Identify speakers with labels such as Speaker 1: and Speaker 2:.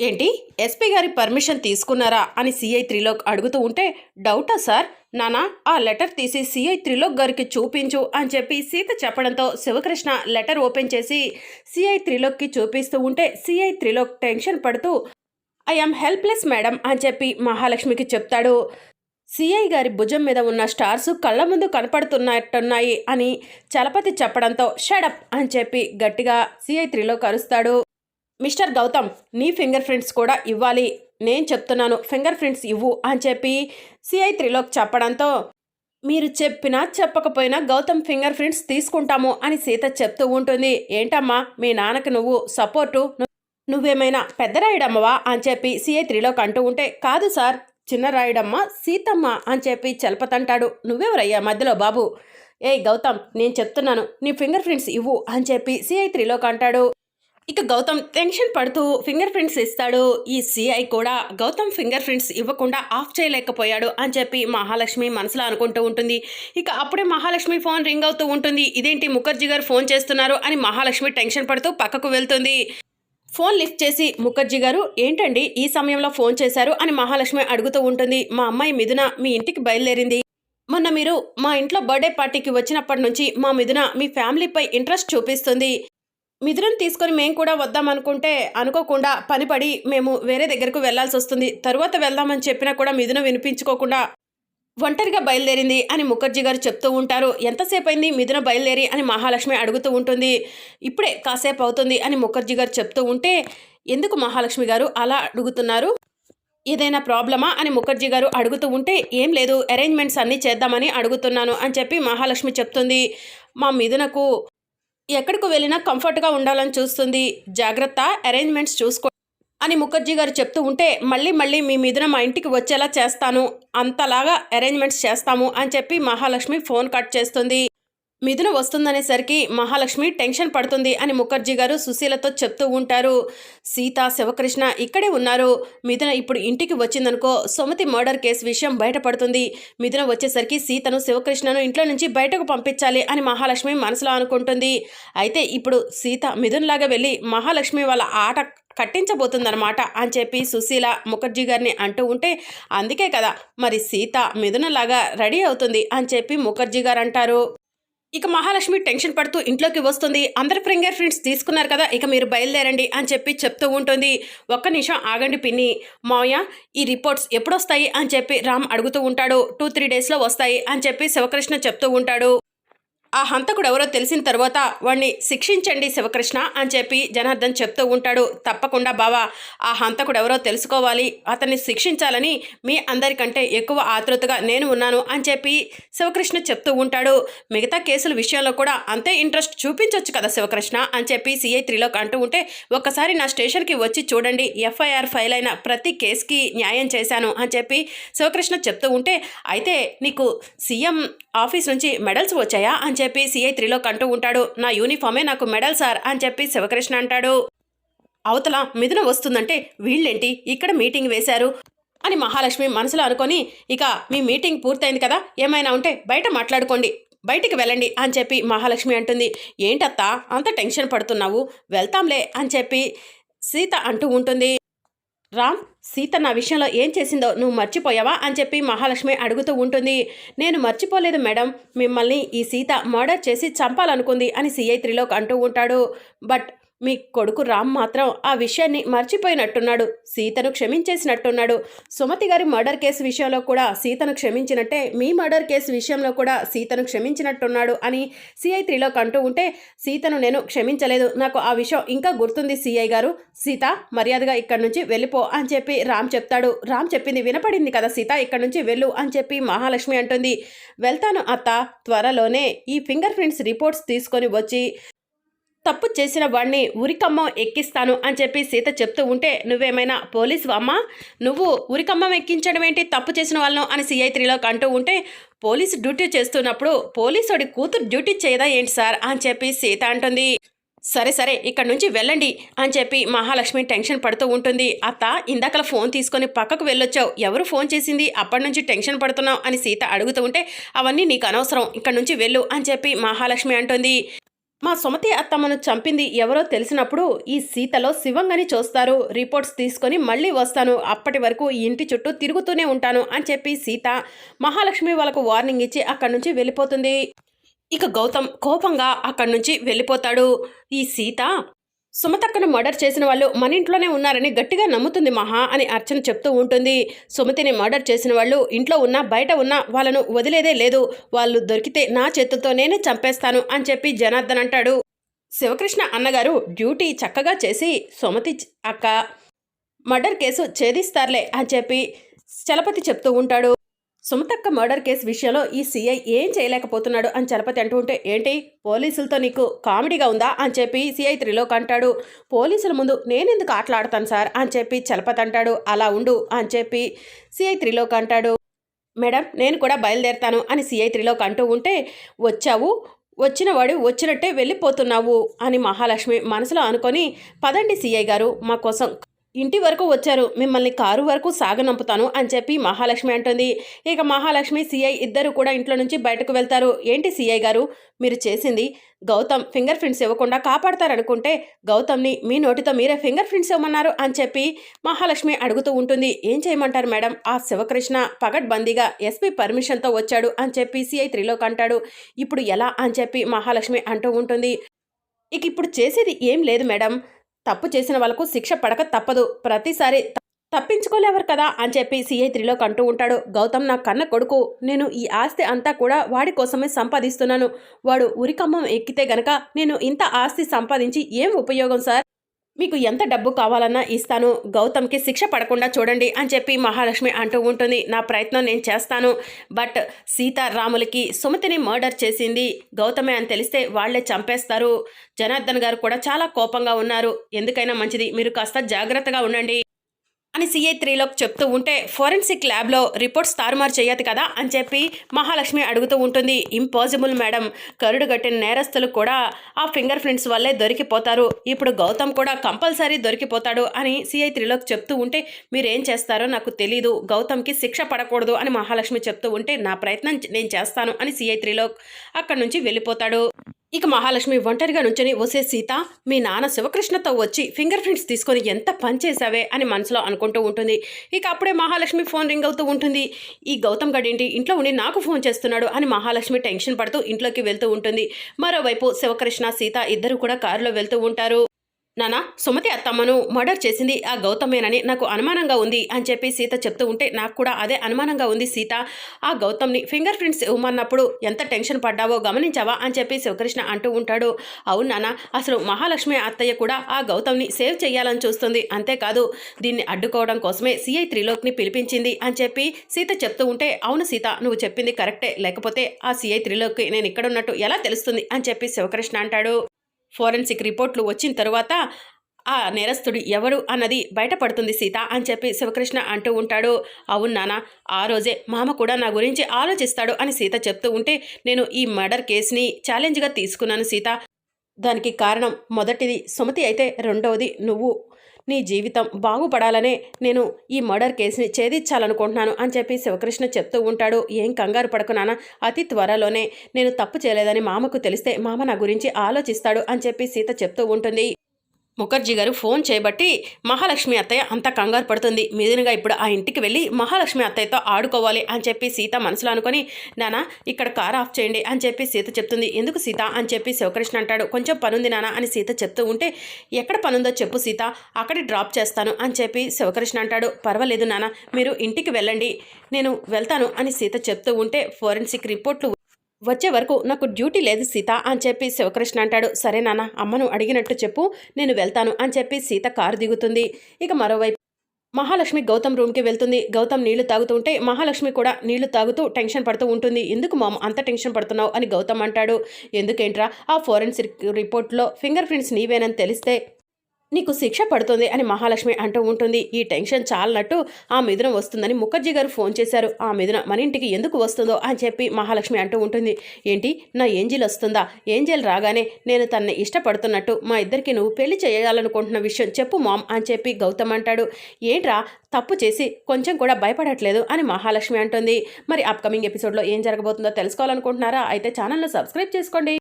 Speaker 1: ఏంటి? ఎస్పీ గారి పర్మిషన్ తీసుకున్నారా? అని సిఐ త్రిలోక్ అడుగుతూ ఉంటే డౌటా సార్? నానా ఆ లెటర్ తీసి సిఐ త్రిలోక్ గారికి చూపించు అని చెప్పి సీత చెప్పడంతో శివకృష్ణ లెటర్ ఓపెన్ చేసి సిఐ త్రిలోక్కి చూపిస్తూ ఉంటే సిఐ త్రిలోక్ టెన్షన్ పడుతూ ఐఎమ్ హెల్ప్లెస్ మేడం అని చెప్పి మహాలక్ష్మికి చెప్తాడు. సిఐ గారి భుజం మీద ఉన్న స్టార్స్ కళ్ళ ముందు కనపడుతున్నట్టున్నాయి అని చలపతి చెప్పడంతో షడప్ అని చెప్పి గట్టిగా సిఐ త్రిలోక్ అరుస్తాడు. మిస్టర్ గౌతమ్ నీ ఫింగర్ ప్రింట్స్ కూడా ఇవ్వాలి. నేను చెప్తున్నాను ఫింగర్ ప్రింట్స్ ఇవ్వు అని చెప్పి సిఐ త్రిలోక్ చెప్పడంతో మీరు చెప్పినా చెప్పకపోయినా గౌతమ్ ఫింగర్ ప్రింట్స్ తీసుకుంటాము అని సీత చెప్తూ ఉంటుంది. ఏంటమ్మా మీ నాన్నకి నువ్వు సపోర్టు? నువ్వేమైనా పెద్ద రాయుడమ్మవా అని చెప్పి సిఐ త్రిలోక్ అంటూ ఉంటే కాదు సార్ చిన్న రాయుడమ్మ సీతమ్మ అని చెప్పి చలపతంటాడు. నువ్వెవరయ్యా మధ్యలో బాబు? ఏయ్ గౌతమ్ నేను చెప్తున్నాను నీ ఫింగర్ ప్రింట్స్ ఇవ్వు అని చెప్పి సిఐ త్రిలోక్ అంటాడు. ఇక గౌతమ్ టెన్షన్ పడుతూ ఫింగర్ ప్రింట్స్ ఇస్తాడు. ఈ సిఐ కూడా గౌతమ్ ఫింగర్ ప్రింట్స్ ఇవ్వకుండా ఆఫ్ చేయలేకపోయాడు అని చెప్పి మహాలక్ష్మి మనసులో అనుకుంటూ ఉంటుంది. ఇక అప్పుడే మహాలక్ష్మి ఫోన్ రింగ్ అవుతూ ఉంటుంది. ఇదేంటి ముఖర్జీ గారు ఫోన్ చేస్తున్నారు అని మహాలక్ష్మి టెన్షన్ పడుతూ పక్కకు వెళ్తుంది. ఫోన్ లిఫ్ట్ చేసి ముఖర్జీ గారు ఏంటండి ఈ సమయంలో ఫోన్ చేశారు? అని మహాలక్ష్మి అడుగుతూ ఉంటుంది. మా అమ్మాయి మిథున మీ ఇంటికి బయలుదేరింది. మొన్న మీరు మా ఇంట్లో బర్త్డే పార్టీకి వచ్చినప్పటి నుంచి మా మిథున మీ ఫ్యామిలీపై ఇంట్రెస్ట్ చూపిస్తుంది. మిథునం తీసుకొని మేము కూడా వద్దామనుకుంటే అనుకోకుండా పనిపడి మేము వేరే దగ్గరకు వెళ్ళాల్సి వస్తుంది. తరువాత వెళ్దామని చెప్పినా కూడా మిథునం వినిపించుకోకుండా ఒంటరిగా బయలుదేరింది అని ముఖర్జీ గారు చెప్తూ ఉంటారు. ఎంతసేపు అయింది మిథున బయలుదేరి అని మహాలక్ష్మి అడుగుతూ ఉంటుంది. ఇప్పుడే కాసేపు అవుతుంది అని ముఖర్జీ గారు చెప్తూ ఉంటే ఎందుకు మహాలక్ష్మి గారు అలా అడుగుతున్నారు? ఏదైనా ప్రాబ్లమా? అని ముఖర్జీ గారు అడుగుతూ ఉంటే ఏం లేదు అరేంజ్మెంట్స్ అన్నీ చేద్దామని అడుగుతున్నాను అని చెప్పి మహాలక్ష్మి చెప్తుంది. మా మిథునకు ఎక్కడికి వెళ్ళినా కంఫర్ట్గా ఉండాలని చూస్తుంది. జాగ్రత్త అరేంజ్మెంట్స్ చూసుకో. అని ముఖర్జీ గారు చెప్తూ ఉంటే మళ్ళీ మళ్ళీ మీ మీదన మా ఇంటికి వచ్చేలా చేస్తాను. అంతలాగా అరేంజ్మెంట్స్ చేస్తాము అని చెప్పి మహాలక్ష్మి ఫోన్ కట్ చేస్తుంది. మిథున వస్తుందనేసరికి మహాలక్ష్మి టెన్షన్ పడుతుంది అని ముఖర్జీ గారు సుశీలతో చెప్తూ ఉంటారు. సీత శివకృష్ణ ఇక్కడే ఉన్నారు. మిథున ఇప్పుడు ఇంటికి వచ్చిందనుకో సుమతి మర్డర్ కేసు విషయం బయటపడుతుంది. మిథున వచ్చేసరికి సీతను శివకృష్ణను ఇంట్లో నుంచి బయటకు పంపించాలి అని మహాలక్ష్మి మనసులో అనుకుంటుంది. అయితే ఇప్పుడు సీత మిథున్లాగా వెళ్ళి మహాలక్ష్మి వాళ్ళ ఆట కట్టించబోతుందన్నమాట అని చెప్పి సుశీల ముఖర్జీ గారిని అంటూ ఉంటే అందుకే కదా మరి సీత మిథునలాగా రెడీ అవుతుంది అని చెప్పి ముఖర్జీ గారు అంటారు ఇక మహాలక్ష్మి టెన్షన్ పడుతూ ఇంట్లోకి వస్తుంది. అందరి ఫింగర్ ప్రింట్స్ తీసుకున్నారు కదా ఇక మీరు బయలుదేరండి అని చెప్పి చెప్తూ ఉంటుంది. ఒక్క నిమిషం ఆగండి పిన్ని. మావయ్య ఈ రిపోర్ట్స్ ఎప్పుడొస్తాయి అని చెప్పి రామ్ అడుగుతూ ఉంటాడు. టూ త్రీ డేస్లో వస్తాయి అని చెప్పి శివకృష్ణ చెప్తూ ఉంటాడు. ఆ హంతకుడు ఎవరో తెలిసిన తర్వాత వాణ్ణి శిక్షించండి శివకృష్ణ అని చెప్పి జనార్దన్ చెప్తూ ఉంటాడు. తప్పకుండా బావా ఆ హంతకుడు ఎవరో తెలుసుకోవాలి. అతన్ని శిక్షించాలని మీ అందరికంటే ఎక్కువ ఆతృతగా నేను ఉన్నాను అని చెప్పి శివకృష్ణ చెప్తూ ఉంటాడు. మిగతా కేసుల విషయంలో కూడా అంతే ఇంట్రెస్ట్ చూపించవచ్చు కదా శివకృష్ణ అని చెప్పి సిఐ త్రీలోకి అంటూ ఉంటే ఒక్కసారి నా స్టేషన్కి వచ్చి చూడండి ఎఫ్ఐఆర్ ఫైల్ అయిన ప్రతి కేసుకి న్యాయం చేశాను అని చెప్పి శివకృష్ణ చెప్తూ ఉంటే అయితే నీకు సీఎం ఆఫీస్ నుంచి మెడల్స్ వచ్చాయా? అని చెప్పి సిఐ త్రీలోకి అంటూ ఉంటాడు. నా యూనిఫామే నాకు మెడల్ సార్ అని చెప్పి శివకృష్ణ అంటాడు. అవతల మిథున వస్తుందంటే వీళ్ళేంటి? ఇక్కడ మీటింగ్ వేశారు. అని మహాలక్ష్మి మనసులో అనుకొని ఇక మీ మీటింగ్ పూర్తయింది కదా ఏమైనా ఉంటే బయట మాట్లాడుకోండి. బయటికి వెళ్ళండి అని చెప్పి మహాలక్ష్మి అంటుంది. ఏంటత్తా అంత టెన్షన్ పడుతున్నావు? వెళ్తాంలే అని చెప్పి సీత అంటూ ఉంటుంది. రామ్ సీత నా విషయంలో ఏం చేసిందో నువ్వు మర్చిపోయావా అని చెప్పి మహాలక్ష్మి అడుగుతూ ఉంటుంది. నేను మర్చిపోలేదు మేడం. మిమ్మల్ని ఈ సీత మర్డర్ చేసి చంపాలనుకుంది అని సిఐ త్రిలోక్ అంటూ ఉంటాడు. బట్ మీ కొడుకు రామ్ మాత్రం ఆ విషయాన్ని మర్చిపోయినట్టున్నాడు. సీతను క్షమించేసినట్టున్నాడు. సుమతి గారి మర్డర్ కేసు విషయంలో కూడా సీతను క్షమించినట్టే మీ మర్డర్ కేసు విషయంలో కూడా సీతను క్షమించినట్టున్నాడు అని సిఐ త్రీలోకి అంటూ ఉంటే సీతను నేను క్షమించలేదు. నాకు ఆ విషయం ఇంకా గుర్తుంది సిఐ గారు. సీత మర్యాదగా ఇక్కడి నుంచి వెళ్ళిపో అని చెప్పి రామ్ చెప్తాడు. రామ్ చెప్పింది వినపడింది కదా సీత ఇక్కడి నుంచి వెళ్ళు అని చెప్పి మహాలక్ష్మి అంటుంది. వెళ్తాను అత్త త్వరలోనే ఈ ఫింగర్ ప్రింట్స్ రిపోర్ట్స్ తీసుకొని వచ్చి తప్పు చేసిన వాడిని ఉరికమ్మం ఎక్కిస్తాను అని చెప్పి సీత చెప్తూ ఉంటే నువ్వేమైనా పోలీసు అమ్మా? నువ్వు ఉరికమ్మం ఎక్కించడం ఏంటి? తప్పు చేసిన వాళ్ళను అని సిఐ త్రీలోకి అంటూ ఉంటే పోలీసు డ్యూటీ చేస్తున్నప్పుడు పోలీసుడి కూతురు డ్యూటీ చేయదా ఏంటి సార్? అని చెప్పి సీత అంటుంది. సరే సరే ఇక్కడ నుంచి వెళ్ళండి అని చెప్పి మహాలక్ష్మి టెన్షన్ పడుతూ ఉంటుంది. అత్త ఇందాకల ఫోన్ తీసుకొని పక్కకు వెళ్ళొచ్చావు. ఎవరు ఫోన్ చేసింది? అప్పటి నుంచి టెన్షన్ పడుతున్నావు అని సీత అడుగుతూ ఉంటే అవన్నీ నీకు అనవసరం. ఇక్కడ నుంచి వెళ్ళు అని చెప్పి మహాలక్ష్మి అంటుంది. మా సుమతి అత్తమ్మను చంపింది ఎవరో తెలిసినప్పుడు ఈ సీతలో శివంగని చూస్తారు. రిపోర్ట్స్ తీసుకొని మళ్ళీ వస్తాను. అప్పటి వరకు ఈ ఇంటి చుట్టూ తిరుగుతూనే ఉంటాను అని చెప్పి సీత మహాలక్ష్మి వాళ్ళకు వార్నింగ్ ఇచ్చి అక్కడి నుంచి వెళ్ళిపోతుంది. ఇక గౌతమ్ కోపంగా అక్కడి నుంచి వెళ్ళిపోతాడు. ఈ సీత సుమతక్కను మర్డర్ చేసిన వాళ్ళు మన ఇంట్లోనే ఉన్నారని గట్టిగా నమ్ముతుంది మహా అని అర్చన చెప్తూ ఉంటుంది. సుమతిని మర్డర్ చేసిన వాళ్ళు ఇంట్లో ఉన్నా బయట ఉన్నా వాళ్ళను వదిలేదే లేదు. వాళ్ళు దొరికితే నా చేతులతో నేనే చంపేస్తాను అని చెప్పి జనార్దన్ అంటాడు. శివకృష్ణ అన్నగారు డ్యూటీ చక్కగా చేసి సుమతి అక్క మర్డర్ కేసు ఛేదిస్తారులే అని చెప్పి చలపతి చెప్తూ ఉంటాడు. సుమతక్క మర్డర్ కేసు విషయంలో ఈ సీఐ ఏం చేయలేకపోతున్నాడు అని చలపతి అంటూ ఉంటే ఏంటి? పోలీసులతో నీకు కామెడీగా ఉందా? అని చెప్పి సిఐ త్రిలోక్ అంటాడు. పోలీసుల ముందు నేనెందుకు ఆటలాడతాను సార్? అని చెప్పి చలపతి అంటాడు. అలా ఉండు అని చెప్పి సిఐ త్రిలోక్ అంటాడు. మేడం నేను కూడా బయలుదేరుతాను అని సీఐ త్రిలోక్ అంటూ ఉంటే వచ్చావు? వచ్చిన వాడు వచ్చినట్టే వెళ్ళిపోతున్నావు అని మహాలక్ష్మి మనసులో అనుకొని పదండి సీఐ గారు మా కోసం ఇంటి వరకు వచ్చారు. మిమ్మల్ని కారు వరకు సాగనంపుతాను అని చెప్పి మహాలక్ష్మి అంటుంది. ఇక మహాలక్ష్మి సిఐ ఇద్దరు కూడా ఇంట్లో నుంచి బయటకు వెళ్తారు. ఏంటి సిఐ గారు? మీరు చేసింది గౌతమ్ ఫింగర్ ప్రింట్స్ ఇవ్వకుండా కాపాడతారనుకుంటే గౌతమ్ని మీ నోటితో మీరే ఫింగర్ ప్రింట్స్ ఇవ్వమన్నారు అని చెప్పి మహాలక్ష్మి అడుగుతూ ఉంటుంది. ఏం చేయమంటారు మేడం? ఆ శివకృష్ణ పగడ్బందీగా ఎస్పీ పర్మిషన్తో వచ్చాడు అని చెప్పి సిఐ త్రిలోక్ అంటాడు. ఇప్పుడు ఎలా అని చెప్పి మహాలక్ష్మి అంటూ ఉంటుంది. ఇక ఇప్పుడు చేసేది ఏం లేదు మేడం. తప్పు చేసిన వాళ్ళకు శిక్ష పడక తప్పదు. ప్రతిసారి తప్పించుకోలేవరు కదా అని చెప్పి సిఐ త్రిలోక్ అంటూ ఉంటాడు. గౌతమ్ నా కన్న కొడుకు. నేను ఈ ఆస్తి అంతా కూడా వాడి కోసమే సంపాదిస్తున్నాను. వాడు ఉరికమ్మం ఎక్కితే గనక నేను ఇంత ఆస్తి సంపాదించి ఏం ఉపయోగం సార్? మీకు ఎంత డబ్బు కావాలన్నా ఇస్తాను గౌతమ్కి శిక్ష పడకుండా చూడండి అని చెప్పి మహాలక్ష్మి అంటూ ఉంటుంది. నా ప్రయత్నం నేను చేస్తాను. బట్ సీతారాములకి సుమతిని మర్డర్ చేసింది గౌతమే అని తెలిస్తే వాళ్ళే చంపేస్తారు. జనార్దన్ గారు కూడా చాలా కోపంగా ఉన్నారు. ఎందుకైనా మంచిది. మీరు కాస్త జాగ్రత్తగా ఉండండి. అని సిఐ త్రీలోకి చెప్తూ ఉంటే ఫోరెన్సిక్ ల్యాబ్లో రిపోర్ట్స్ తారుమారు చేయదు కదా? అని చెప్పి మహాలక్ష్మి అడుగుతూ ఉంటుంది. ఇంపాసిబుల్ మేడం కరుడు కట్టిన నేరస్తులు కూడా ఆ ఫింగర్ ప్రింట్స్ వల్లే దొరికిపోతారు. ఇప్పుడు గౌతమ్ కూడా కంపల్సరీ దొరికిపోతాడు అని సిఐ త్రీలోకి చెప్తూ ఉంటే మీరేం చేస్తారో నాకు తెలీదు. గౌతమ్కి శిక్ష పడకూడదు అని మహాలక్ష్మి చెప్తూ ఉంటే నా ప్రయత్నం నేను చేస్తాను అని సిఐ త్రీలోక్ అక్కడి నుంచి వెళ్ళిపోతాడు. ఇక మహాలక్ష్మి ఒంటరిగా నుంచొని వసే సీత మీ నాన్న శివకృష్ణతో వచ్చి ఫింగర్ ప్రింట్స్ తీసుకొని ఎంత పని చేశావే? అని మనసులో అనుకుంటూ ఉంటుంది. ఇక అప్పుడే మహాలక్ష్మి ఫోన్ రింగ్ అవుతూ ఉంటుంది. ఈ గౌతమ్ గడేంటి ఇంట్లో ఉండి నాకు ఫోన్ చేస్తున్నాడు అని మహాలక్ష్మి టెన్షన్ పడుతూ ఇంట్లోకి వెళ్తూ ఉంటుంది. మరోవైపు శివకృష్ణ సీత ఇద్దరు కూడా కారులో వెళ్తూ ఉంటారు. నానా సుమతి అత్తమ్మను మర్డర్ చేసింది ఆ గౌతమేనని నాకు అనుమానంగా ఉంది అని చెప్పి సీత చెప్తూ ఉంటే నాకు కూడా అదే అనుమానంగా ఉంది సీత. ఆ గౌతమ్ని ఫింగర్ ప్రింట్స్ ఇవ్వమన్నప్పుడు ఎంత టెన్షన్ పడ్డావో గమనించావా అని చెప్పి శివకృష్ణ అంటూ ఉంటాడు. అవును నాన్న అసలు మహాలక్ష్మి అత్తయ్య కూడా ఆ గౌతమ్ని సేవ్ చేయాలని చూస్తుంది. అంతేకాదు దీన్ని అడ్డుకోవడం కోసమే సిఐ త్రిలోక్ని పిలిపించింది అని చెప్పి సీత చెప్తూ ఉంటే అవును సీత నువ్వు చెప్పింది కరెక్టే. లేకపోతే ఆ సిఐ త్రిలోక్కి నేను ఇక్కడ ఉన్నట్టు ఎలా తెలుస్తుంది అని చెప్పి శివకృష్ణ అంటాడు. ఫోరెన్సిక్ రిపోర్ట్లు వచ్చిన తరువాత ఆ నేరస్తుడు ఎవరు అన్నది బయటపడుతుంది సీత అని చెప్పి శివకృష్ణ అంటూ ఉంటాడు. అవును నాన్న ఆ రోజే మామ కూడా నా గురించి ఆలోచిస్తాడు అని సీత చెప్తూ ఉంటే నేను ఈ మర్డర్ కేసుని ఛాలెంజ్గా తీసుకున్నాను సీత. దానికి కారణం మొదటిది సుమతి అయితే రెండవది నువ్వు నీ జీవితం బాగుపడాలనే నేను ఈ మర్డర్ కేసుని ఛేదించాలనుకుంటున్నాను అని చెప్పి శివకృష్ణ చెప్తూ ఉంటాడు. ఏం కంగారు పడుకున్నానా అతి త్వరలోనే నేను తప్పు చేయలేదని మామకు తెలిస్తే మామ నా గురించి ఆలోచిస్తాడు అని చెప్పి సీత చెప్తూ ఉంటుంది. ముఖర్జీ గారు ఫోన్ చేయబట్టి మహాలక్ష్మి అత్తయ్య అంత కంగారు పడుతుంది. మీదునుగా ఇప్పుడు ఆ ఇంటికి వెళ్ళి మహాలక్ష్మి అత్తయ్యతో ఆడుకోవాలి అని చెప్పి సీత మనసులో అనుకొని నానా ఇక్కడ కార్ ఆఫ్ చేయండి అని చెప్పి సీత చెప్తుంది. ఎందుకు సీత? అని చెప్పి శివకృష్ణ అంటాడు. కొంచెం పనుంది నానా అని సీత చెప్తూ ఉంటే ఎక్కడ పనుందో చెప్పు సీత అక్కడే డ్రాప్ చేస్తాను అని చెప్పి శివకృష్ణ అంటాడు. పర్వాలేదు నానా మీరు ఇంటికి వెళ్ళండి. నేను వెళ్తాను అని సీత చెప్తూ ఉంటే ఫోరెన్సిక్ రిపోర్ట్లు వచ్చే వరకు నాకు డ్యూటీ లేదు సీత అని చెప్పి శివకృష్ణ అంటాడు. సరే నాన్న అమ్మను అడిగినట్టు చెప్పు నేను వెళ్తాను అని చెప్పి సీత కారు దిగుతుంది. ఇక మరోవైపు మహాలక్ష్మి గౌతమ్ రూమ్కి వెళ్తుంది. గౌతమ్ నీళ్ళు తాగుతూ ఉంటే మహాలక్ష్మి కూడా నీళ్ళు తాగుతూ టెన్షన్ పడుతూ ఉంటుంది. ఎందుకు మామ అంత టెన్షన్ పడుతున్నావు? అని గౌతమ్ అంటాడు. ఎందుకేంట్రా? ఆ ఫోరెన్సిక్ రిపోర్ట్లో ఫింగర్ ప్రింట్స్ నీవేనని తెలిస్తే నీకు శిక్ష పడుతుంది అని మహాలక్ష్మి అంటూ ఉంటుంది. ఈ టెన్షన్ చాలనట్టు ఆ మిథున వస్తుందని ముఖర్జీ గారు ఫోన్ చేశారు. ఆ మిథున మన ఇంటికి ఎందుకు వస్తుందో అని చెప్పి మహాలక్ష్మి అంటూ ఉంటుంది. ఏంటి? నా ఏంజిల్ వస్తుందా? ఏంజిల్ రాగానే నేను తనని ఇష్టపడుతున్నట్టు మా ఇద్దరికి నువ్వు పెళ్ళి చేయాలనుకుంటున్న విషయం చెప్పు మామ్ అని చెప్పి గౌతమ్ అంటాడు. ఏంట్రా? తప్పు చేసి కొంచెం కూడా భయపడట్లేదు అని మహాలక్ష్మి అంటుంది. మరి అప్కమింగ్ ఎపిసోడ్లో ఏం జరగబోతుందో తెలుసుకోవాలనుకుంటున్నారా? అయితే ఛానల్ను సబ్స్క్రైబ్ చేసుకోండి.